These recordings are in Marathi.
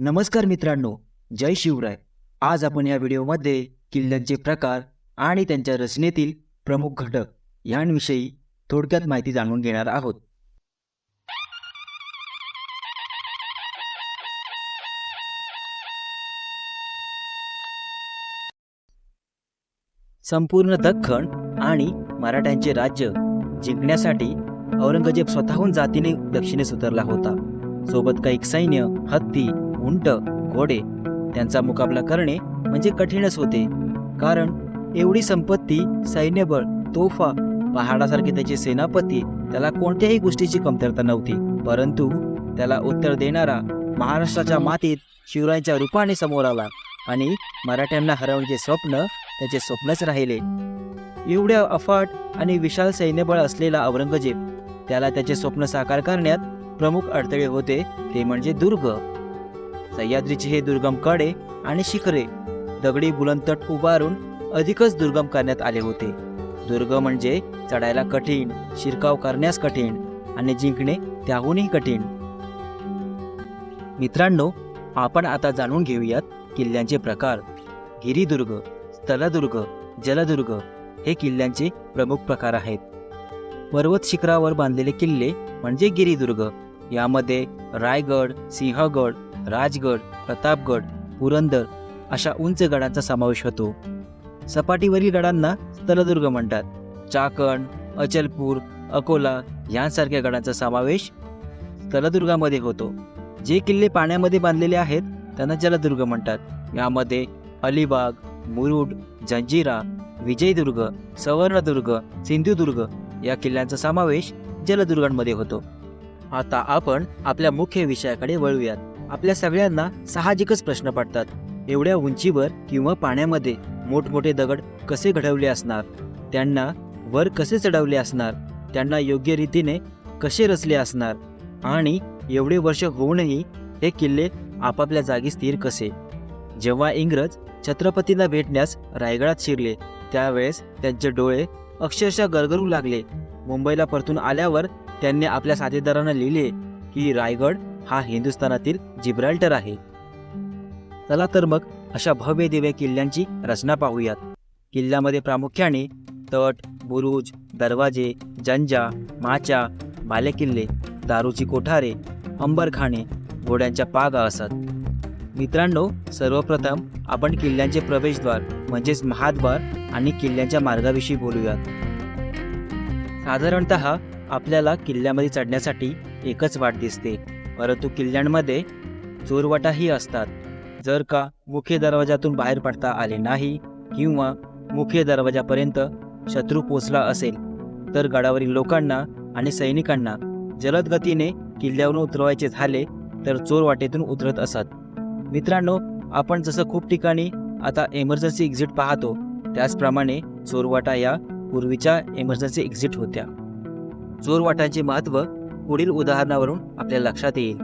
नमस्कार मित्रांनो जय शिवराय. आज आपण या व्हिडिओमध्ये किल्ल्यांचे प्रकार आणि त्यांच्या रचनेतील प्रमुख घटक यांविषयी थोडक्यात माहिती जाणून घेणार आहोत. संपूर्ण दख्खन आणि मराठ्यांचे राज्य जिंकण्यासाठी औरंगजेब स्वतःहून जातीने दक्षिणेस उतरला होता. सोबत काही सैन्य हत्ती उंट घोडे त्यांचा मुकाबला करणे म्हणजे कठीणच होते. कारण एवढी संपत्ती सैन्यबळ तोफा पहाडासारखे त्याचे सेनापती त्याला कोणत्याही गोष्टीची कमतरता नव्हती. परंतु त्याला उत्तर देणारा महाराष्ट्राच्या मातीत शिवरायांच्या रूपाने समोर आला आणि मराठ्यांना हरवण्याचे स्वप्न त्याचे स्वप्नच राहिले. एवढ्या अफाट आणि विशाल सैन्यबळ असलेला औरंगजेब त्याला त्याचे स्वप्न साकार करण्यात प्रमुख अडथळे होते ते म्हणजे दुर्ग. सह्याद्रीचे हे दुर्गमकडे आणि शिखरे दगडी बुलंतट उभारून अधिकच दुर्गम करण्यात आले होते. दुर्ग म्हणजे चढायला कठीण शिरकाव करण्यास कठीण आणि जिंकणे त्याहूनही कठीण. मित्रांनो आपण आता जाणून घेऊयात किल्ल्यांचे प्रकार. गिरिदुर्ग स्थलदुर्ग जलदुर्ग हे किल्ल्यांचे प्रमुख प्रकार आहेत. पर्वत शिखरावर बांधलेले किल्ले म्हणजे गिरिदुर्ग. यामध्ये रायगड सिंहगड राजगड प्रतापगड पुरंदर अशा उंच गडांचा समावेश होतो. सपाटीवरील गडांना स्थलदुर्ग म्हणतात. चाकण अचलपूर अकोला यांसारख्या गडांचा समावेश स्थलदुर्गामध्ये होतो. जे किल्ले पाण्यामध्ये बांधलेले आहेत त्यांना जलदुर्ग म्हणतात. यामध्ये अलिबाग मुरुड जंजिरा विजयदुर्ग सवर्णदुर्ग सिंधुदुर्ग या किल्ल्यांचा समावेश जलदुर्गांमध्ये होतो. आता आपण आपल्या मुख्य विषयाकडे वळूयात. आपल्या सगळ्यांना साहजिकच प्रश्न पडतात. एवढ्या उंचीवर किंवा पाण्यामध्ये मोठमोठे दगड कसे घडवले असणार? त्यांना वर कसे चढवले असणार? त्यांना योग्य रीतीने कसे रचले असणार? आणि एवढे वर्ष होऊनही हे किल्ले आपापल्या जागी स्थिर कसे? जेव्हा इंग्रज छत्रपतींना भेटण्यास रायगडात शिरले त्यावेळेस त्यांचे डोळे अक्षरशः गरगरू लागले. मुंबईला परतून आल्यावर त्यांनी आपल्या साथीदारांना लिहिले की रायगड हा हिंदुस्थानातील जिब्राल्टर आहे. चला तर मग अशा भव्य दिव्य किल्ल्यांची रचना पाहूयात. किल्ल्यामध्ये प्रामुख्याने तट बुरुज दरवाजे जंजा माचा बालेकिल्ले दारूची कोठारे अंबरखाणे घोड्यांच्या पागा असत. मित्रांनो सर्वप्रथम आपण किल्ल्यांचे प्रवेशद्वार म्हणजेच महाद्वार आणि किल्ल्यांच्या मार्गाविषयी बोलूयात. साधारणत आपल्याला किल्ल्यामध्ये चढण्यासाठी एकच वाट दिसते. परंतु किल्ल्यांमध्ये चोरवाटाही असतात. जर का मुख्य दरवाजातून बाहेर पडता आले नाही किंवा मुख्य दरवाजापर्यंत शत्रू पोचला असेल तर गडावरील लोकांना आणि सैनिकांना जलद गतीने किल्ल्यावरून उतरवायचे झाले तर चोर वाटेतून उतरत असत. मित्रांनो आपण जसं खूप ठिकाणी आता एमर्जन्सी एक्झिट पाहतो त्याचप्रमाणे चोरवाटा या पूर्वीच्या एमर्जन्सी एक्झिट होत्या. चोरवाटांचे महत्त्व पुढील उदाहरणावरून आपल्या लक्षात येईल.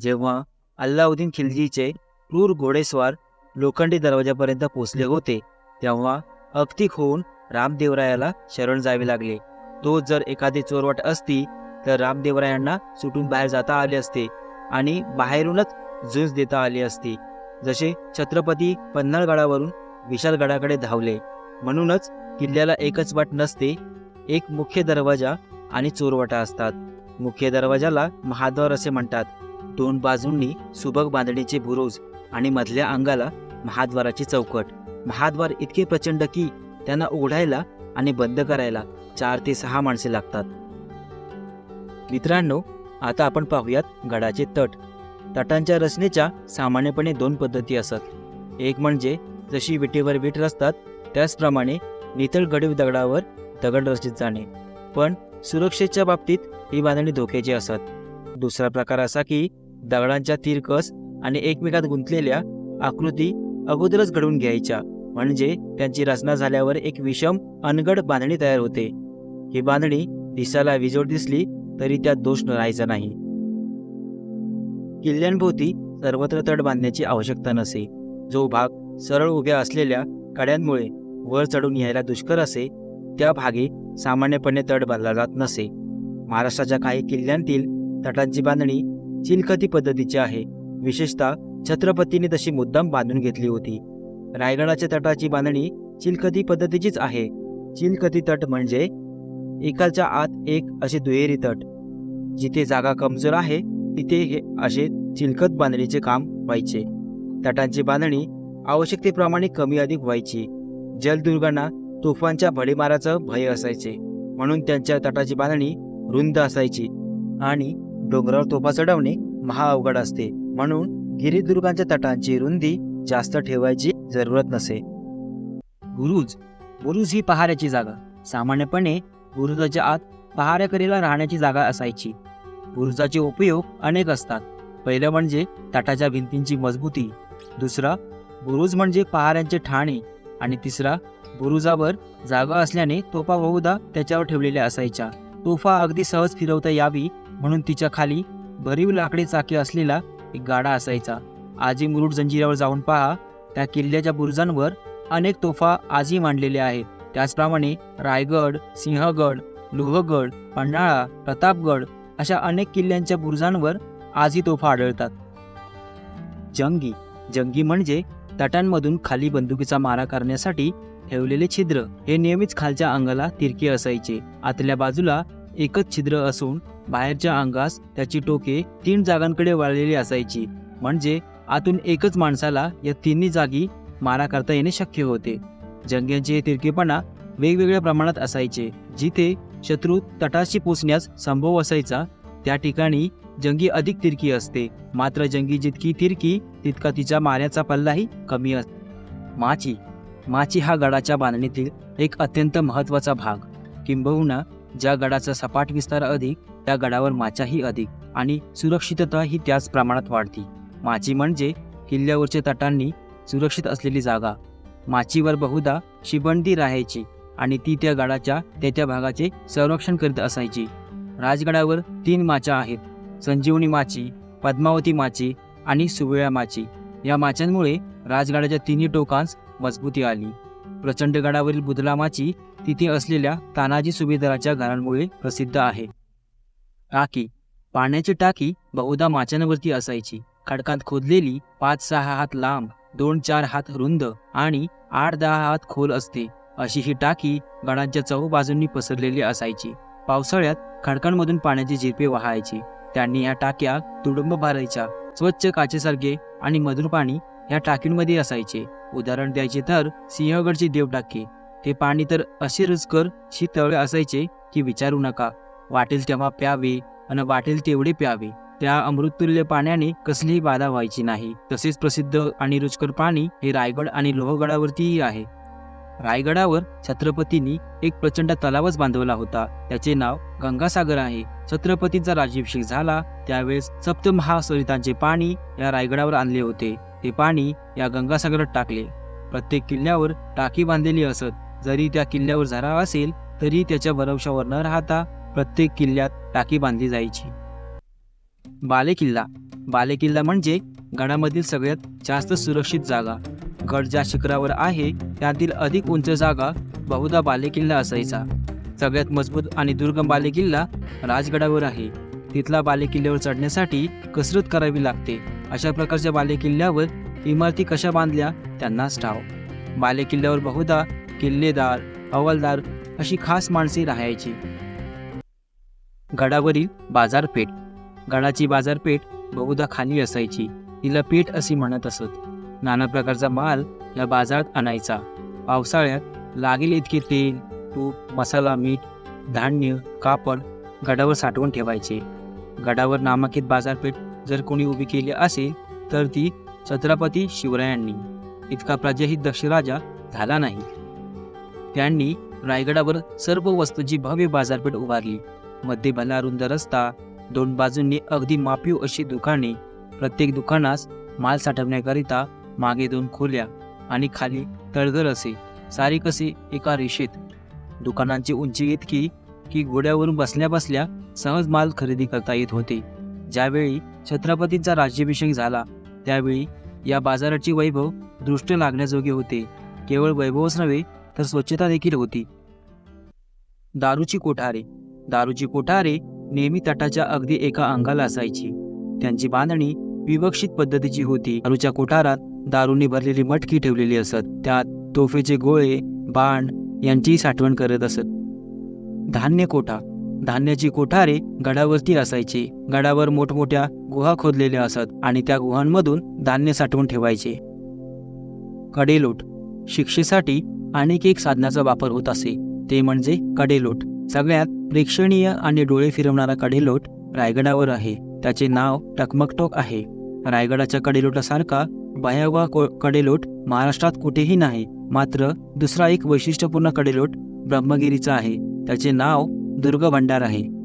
जेव्हा अल्लाउद्दीन खिलजीचे क्रूर घोडेस्वार लोखंडी दरवाजापर्यंत पोचले होते तेव्हा अक्तिक होऊन रामदेवरायाला शरण जावे लागले. तो जर एखादी चोरवाट असती तर रामदेवरायांना सुटून बाहेर जाता आले असते आणि बाहेरूनच झुंज देता आली असती. जसे छत्रपती पन्हाळगडावरून विशालगडाकडे धावले. म्हणूनच किल्ल्याला एकच वाट नसते एक मुख्य दरवाजा आणि चोरवाटा असतात. मुख्य दरवाजाला महाद्वार असे म्हणतात. दोन बाजूंनी सुबक बांधणीचे बुरुज आणि मधल्या अंगाला महाद्वाराची चौकट. महाद्वार इतके प्रचंड की त्यांना उघडायला आणि बंद करायला चार ते सहा माणसे लागतात. मित्रांनो आता आपण पाहूयात गडाचे तट. तटांच्या रचनेच्या सामान्यपणे दोन पद्धती असत. एक म्हणजे जशी विटेवर विट रचतात त्याचप्रमाणे नितळ गडीव दगडावर दगड रचित जाणे. पण सुरक्षेच्या बाबतीत ही बांधणी धोक्याची असत. दुसरा प्रकार असा की दगडांच्या तिरकस आणि एकमेकात गुंतलेल्या आकृती अगोदरच घडवून घ्यायच्या. म्हणजे त्यांची रचना झाल्यावर एक विषम अनगड बांधणी तयार होते. ही बांधणी दिसायला विजोड दिसली तरी त्यात दोष राहायचा नाही. किल्ल्यांभोवती सर्वत्र तड बांधण्याची आवश्यकता नसे. जो भाग सरळ उभ्या असलेल्या कड्यांमुळे वर चढून यायला दुष्कर असे त्या भागी सामान्यपणे तट बांधला जात नसे. महाराष्ट्राच्या काही किल्ल्यांतील तटांची बांधणी चिलखती पद्धतीची आहे. विशेषतः छत्रपतीने तशी मुद्दाम बांधून घेतली होती. रायगडाच्या तटाची बांधणी चिलखती पद्धतीचीच आहे. चिलखती तट म्हणजे एकाच्या आत एक असे दुहेरी तट. जिथे जागा कमजोर आहे तिथे हे असे चिलखत बांधणीचे काम व्हायचे. तटांची बांधणी आवश्यकतेप्रमाणे कमी अधिक व्हायची. जलदुर्गांना तोफांच्या भडीमाराचं भय असायचे. म्हणून त्यांच्या तटाची बांधणी रुंद असायची. आणि डोंगरावर तोफा चढवणे महा अवघड असते. म्हणून गिरिदुर्गांच्या तटांची रुंदी जास्त ठेवायची जरूरत नसे. बुरुज. बुरुज ही पहाऱ्याची जागा. सामान्यपणे बुरुजाच्या आत पहाऱ्याकरीला राहण्याची जागा असायची. बुरुजाचे उपयोग अनेक असतात. पहिलं म्हणजे तटाच्या भिंतींची मजबूती. दुसरा बुरुज म्हणजे पहाऱ्यांचे ठाणे. आणि तिसरा बुरुजावर जागा असल्याने तोफा बहुधा त्याच्यावर ठेवलेल्या असायच्या. तोफा अगदी सहज फिरवता यावी म्हणून तिच्या खाली भरीव लाकडी चाके असलेला एक गाडा असायचा. आजी मुरुड जंजिरावर जाऊन पहा त्या किल्ल्याच्या बुरुजांवर अनेक तोफा आजही मांडलेल्या आहेत. त्याचप्रमाणे रायगड सिंहगड लोहगड पन्हाळा प्रतापगड अशा अनेक किल्ल्यांच्या बुरुजांवर आजही तोफा आढळतात. जंगी जंगी म्हणजे तटांमधून खाली बंदुकीचा मारा करण्यासाठी ठेवलेले छिद्र हे नेहमीच खालच्या अंगाला तिरके असायचे. आतल्या बाजूला एकच छिद्र असून बाहेरच्या अंगास त्याची टोके तीन जागांकडे वळलेली असायची. म्हणजे आतून एकच माणसाला या तिन्ही जागी मारा करता येणे शक्य होते. जंग्यांचे हे तिरकेपणा वेगवेगळ्या प्रमाणात असायचे. जिथे शत्रू तटाशी पोचण्यास संभव असायचा त्या ठिकाणी जंगी अधिक तिरकी असते. मात्र जंगी जितकी तिरकी तितका तिच्या माऱ्याचा पल्लाही कमी असतो माची माची हा गडाच्या बांधणीतील एक अत्यंत महत्त्वाचा भाग. किंबहुना ज्या गडाचा सपाट विस्तार अधिक त्या गडावर माचाही अधिक आणि सुरक्षितता ही त्याच प्रमाणात वाढती. माची म्हणजे किल्ल्यावरच्या तटांनी सुरक्षित असलेली जागा. माचीवर बहुधा शिबंदी राहायची आणि ती त्या गडाच्या त्याच्या त्या भागाचे संरक्षण करीत असायची. राजगडावर तीन माचा आहेत. संजीवनी माची पद्मावती माची आणि सुवेळा माची या माच्यांमुळे राजगडाच्या तिन्ही टोकांस मजबूती आली. प्रचंड गडावरील बुधला माची तिथे असलेल्या तानाजी सुभेदाराच्या घरांमुळे प्रसिद्ध आहे. टाकी पाण्याची टाकी बहुधा माच्यांवरती असायची. खडकात खोदलेली पाच सहा हात लांब दोन चार हात रुंद आणि आठ दहा हात खोल असते. अशी ही टाकी गडांच्या चहू बाजूंनी पसरलेली असायची. पावसाळ्यात खडकांमधून पाण्याची झिरपे वाहायची. त्यांनी या टाक्या तुडुंब भरायच्या स्वच्छ काचेसारखे आणि मधुर पाणी या टाकींमध्ये असायचे. उदाहरण द्यायचे तर सिंहगडची देव टाके ते पाणी तर असे रुचकर शीतळ असायचे की विचारू नका. वाटेल तेव्हा प्यावे आणि वाटेल तेवढे प्यावे. त्या अमृततुल्य पाण्याने कसलीही बाधा व्हायची नाही. तसेच प्रसिद्ध आणि रुचकर पाणी हे रायगड आणि लोहगडावरतीही आहे. रायगडावर छत्रपतींनी एक प्रचंड तलावच बांधवला होता. त्याचे नाव गंगासागर आहे. छत्रपतींचा राज्याभिषेक झाला त्यावेळेस सप्तमहासरितांचे पाणी या रायगडावर आणले होते. ते पाणी या गंगासागरात टाकले. प्रत्येक किल्ल्यावर टाकी बांधलेली असत. जरी त्या किल्ल्यावर झरा असेल तरी त्याच्या भरवशावर न राहता प्रत्येक किल्ल्यात टाकी बांधली जायची. बालेकिल्ला. बालेकिल्ला म्हणजे गडामधील सगळ्यात जास्त सुरक्षित जागा. गड ज्या शिखरावर आहे त्यातील अधिक उंच जागा बहुधा बालेकिल्ला असायचा. सगळ्यात मजबूत आणि दुर्गम बालेकिल्ला राजगडावर आहे. तिथला बालेकिल्ल्यावर चढण्यासाठी कसरत करावी लागते. अशा प्रकारच्या बालेकिल्ल्यावर इमारती कशा बांधल्या त्यांनाच ठाव बालेकिल्ल्यावर बहुधा किल्लेदार हवालदार अशी खास माणसे राहायची. गडावरील बाजारपेठ. गडाची बाजारपेठ बहुधा खाली असायची. तिला पेठ अशी म्हणत असत. नाना प्रकारचा माल या बाजारात आणायचा. पावसाळ्यात लागेल इतके तेल तूप मसाला मीठ धान्य कापड गडावर साठवून ठेवायचे. गडावर नामांकित बाजारपेठ जर कोणी उभी केली असेल तर ती छत्रपती शिवरायांनी. इतका प्रजाही दक्षराजा झाला नाही. त्यांनी रायगडावर सर्व वस्तूची भव्य बाजारपेठ उभारली. मध्ये भला रुंद रस्ता दोन बाजूंनी अगदी मापीव अशी दुकाने प्रत्येक दुकानास माल साठवण्याकरिता मागे दोन खोल्या आणि खाली तळघर असे सारी कसे एका रेषेत. दुकानांची उंची इतकी की घोड्यावरून बसल्या बसल्या सहज माल खरेदी करता येत होते. ज्यावेळी छत्रपतींचा राज्याभिषेक झाला त्यावेळी या बाजाराची वैभव दृष्ट लागण्याजोगे होते. केवळ वैभवच नव्हे तर स्वच्छता देखील होती. दारूची कोठारे. दारूची कोठारे नेहमी तटाच्या अगदी एका अंगाला असायची. त्यांची बांधणी विवक्षित पद्धतीची होती. अनुच्या कोठारात दारूने भरलेली मटकी ठेवलेली असत. त्यात तोफेचे गोळे बाण यांचीही साठवण करत असत. धान्य कोठा? धान्याची कोठारे गडावरती असायची. गडावर मोठमोठ्या गुहा खोदलेल्या असत आणि त्या गुहांमधून धान्य साठवून ठेवायचे. कडेलोट. शिक्षेसाठी अनेक एक साधनाचा वापर होत असे. ते म्हणजे कडेलोट. सगळ्यात प्रेक्षणीय आणि डोळे फिरवणारा कडेलोट रायगडावर आहे. त्याचे नाव टकमकटोक आहे. रायगडाच्या कडेलोटासारखा भयावह कडेलोट महाराष्ट्रात कुठेही नाही. मात्र दुसरा एक वैशिष्ट्यपूर्ण कडेलोट ब्रह्मगिरीचा आहे. त्याचे नाव दुर्ग भंडार आहे.